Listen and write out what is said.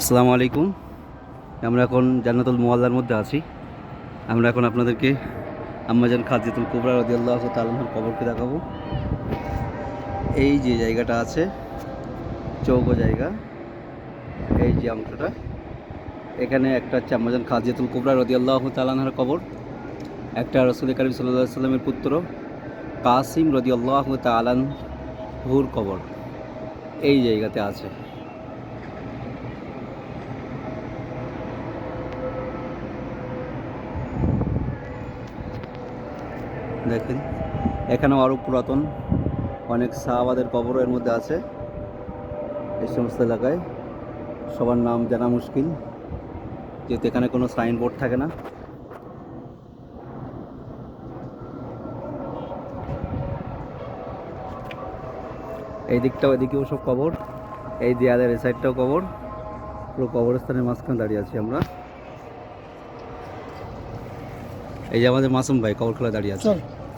আসসালামু আলাইকুম। আমরা এখন জান্নাতুল মোয়াল্লার মধ্যে আছি। আমরা এখন আপনাদেরকে আম্মাজান খাজিয়াতুল কুবরা রদি আল্লাহ তালহার কবরকে দেখাবো। এই যে জায়গাটা আছে, চৌকো জায়গা, এই যে অংশটা। এখানে একটা হচ্ছে আম্মাজান খাজিয়াতুল কুবরা রদি আল্লাহ তালহার কবর। একটা রসুল করিম সাল্লাহ সাল্লামের পুত্র কাসিম রদিয়াল্লাহ তালান হুর কবর। এই জায়গাতে আছে। দেখেন। এখানেও আরও পুরাতন অনেক সাহাবাদের কবরও এর মধ্যে আছে। এই সমস্ত এলাকায়। সবার নাম জানা মুশকিল। যেহেতু এখানে কোনো সাইনবোর্ড থাকে না। এই দিকটাও, এদিকেও সব কবর। এই দেয়ালের এই সাইডটাও কবর। পুরো কবরস্থানের মাঝখানে দাঁড়িয়ে আছি আমরা। এই যে আমাদের মাসুম ভাই কবর খোলা দাঁড়িয়ে আছে।